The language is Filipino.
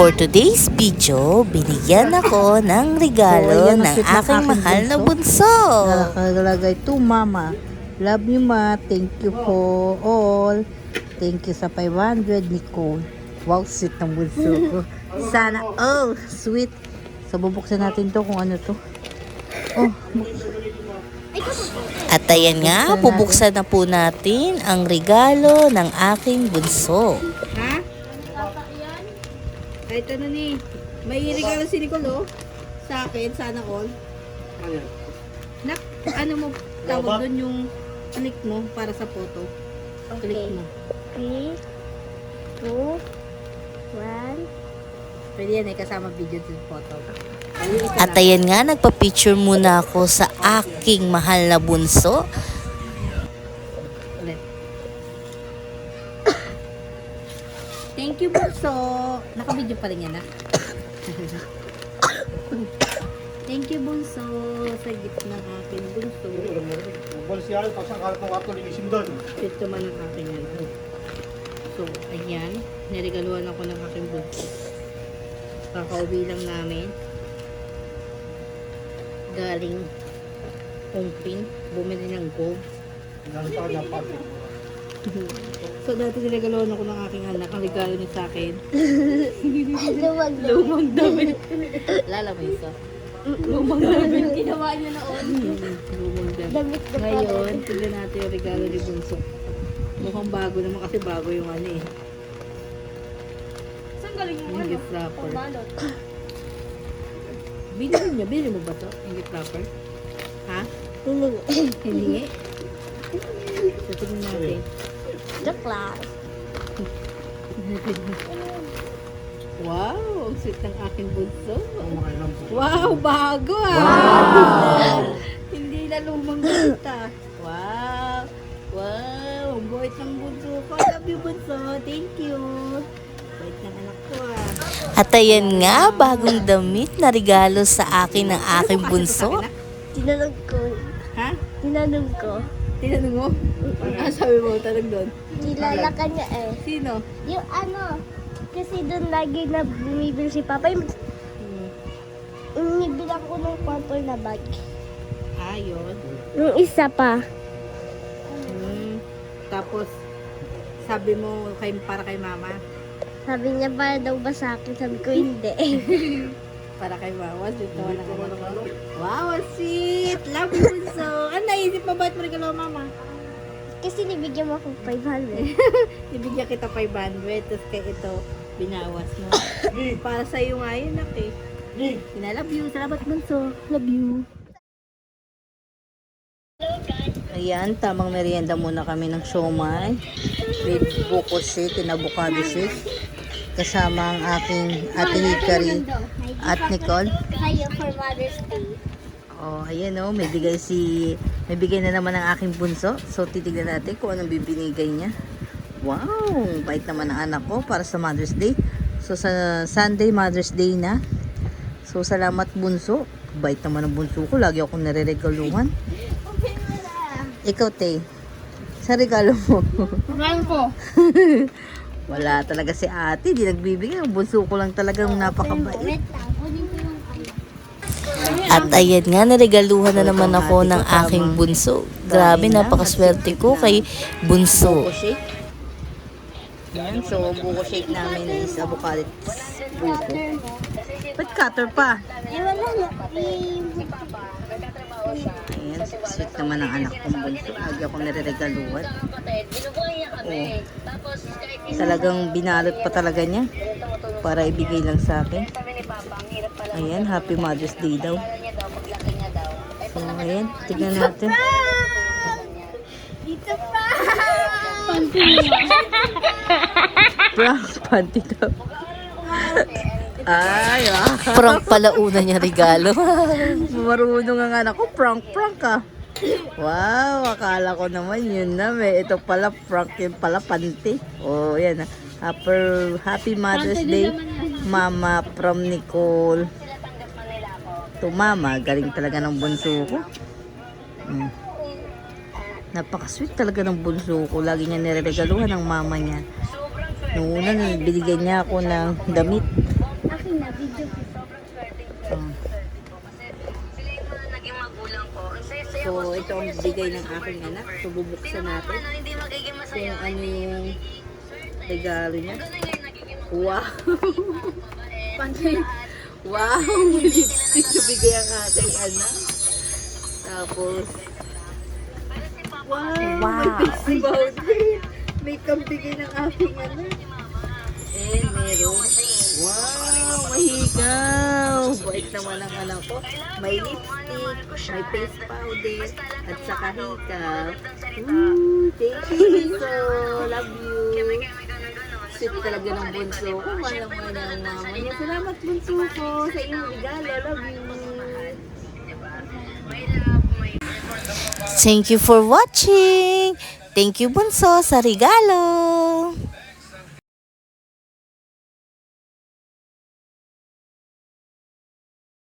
For today's video, binigyan ako ng regalo ng aking mahal na bunso. Nakalagay to mama. Love you ma. Thank you for all. Thank you sa 500 Nicole. Wow, sweet ng bunso ko. Sana, oh, sweet. So, bubuksan natin to kung ano to. Oh, At ayan nga, bubuksan na po natin ang regalo ng aking bunso. Kahit ano ni, may regalo si Nicole oh. Sa akin, sana all. Nak, ano mo tawag doon yung click mo para sa photo? Click mo. Three, two, one. Pwede yan eh, kasama video sa photo. At ayan nga, nagpa-picture muna ako sa aking mahal na bunso. Thank you, Bunso. Naka-video pa rin yan, ah. Thank you, Bunso, sa gift ng aking bunso. Umalis yan, tapos ang kalat ng kwarto, linisin doon. Ito man ang aking ano. So, ayan. Niregaluhan ako ng aking bunso. Kakauwi lang namin. Galing Ongpin. Bumili ng gold. Kanya, pati. So, dati niregaluhan ako ng aking anak. Ang regalo niya sa akin. Luwag na. Lumang damit. Lala mo isa. Lumang damit. Ginawa niya noon. Lumang damit. Damit Ngayon, tignan natin yung regalo ni Bunso. Mukhang bago naman kasi bago yung ano eh. Saan galing Yung gift wrapper. Balot. Binili niya, binili mo ba to? Yung gift wrapper? Ha? Hiningi. Hindi. So, tignan natin. Joke lang. Wow! Ang sweet ng aking bunso. Wow! Bago ah! Hindi na lumang ah. Wow! Wow! Ang bait ng bunso ko. I love you bunso. Thank you. Bait ng anak ko ah. At ayan nga, bagong damit na regalo sa akin ng aking bunso. Tinanong ko. Ha? Tinanong ko. Tinanong mo? Ah, sabi mo, tanong doon. Kilala ka niya eh. Sino? Yung ano, kasi doon lagi na bumibili si Papa. Yung Hmm. inibilang ko ng purple na bag. Ah, yun. Yung isa pa. Hmm. Tapos, sabi mo kay, para kay mama. Sabi niya para daw ba sa akin? Sabi ko hindi. Para kay ang anak ko. Wow, ang sweet! Love you, bunso. Ano, naisip mo ba't regalo mama? kasi nibigyan mo ako 500. Ibigyan kita 500, tapos kay ito, binawas mo. Para sa iyo nga yun, nak eh. Pinalove you. Salamat, bunso. Love you. Ayan, tamang merienda muna kami ng siomay with buko shake avocado shake. Kasama ang aking ate Hikari at Nicole. Kayo for Mother's Day. Oh, ayan oh, may bigay si may bigay na naman ang aking bunso. So titignan natin kung anong bibinigay niya. Wow, bait naman ang anak ko para sa Mother's Day. So sa Sunday Mother's Day na. So salamat bunso. Bait naman ang bunso ko. Lagi akong nare-regaluhan. Ikaw, Te. Sa regalo mo. Blanco. Wala talaga si ate. Di nagbibigay. Ang bunso ko lang talagang napakabait. At ayan nga, naregaluhan na naman ako ng aking bunso. Grabe, napakaswerte ko kay bunso. Yan, so buko shake namin is avocado buko. Ba't cutter pa? Eh, wala na. Sweet naman ang anak kong bunso. Lagi ako nare-regaluhan. Oh. Talagang binalot pa talaga niya para ibigay lang sa akin. Ayan, Happy Mother's Day daw. So, ayan, tignan natin. dito pa. Prank panty daw. Ay, ah. Prank pala una niya regalo. Marunong ang anak ko, prank, prank ah. Wow, akala ko naman yun na. May, ito pala, prank yun pala, panty. Oh, yan. ah. Happy, happy Mother's Day, Mama from Nicole. To Mama, galing talaga ng bunso ko. Mm. Napaka-sweet talaga ng bunso ko. Lagi niya nireregaluhan ng mama niya. Noong una, binigyan niya ako ng damit. So, ito ang bigay ng aking anak. So, bubuksan natin kung ano yung regalo niya. Wow! wow! Lipstick na bigay ang aking anak. Tapos, wow! May face powder. May kambigay ng aking anak. Eh, meron. Wow! Mahigaw! Bait naman ang anak ko. May lipstick, may face powder, at saka hikaw. Ooh, thank you, so Love you. Sweet talaga ng bunso ko. Mahal naman ang mama niya. Salamat bunso ko sa iyong regalo. Love you. Thank you for watching! Thank you, Bunso, sa regalo!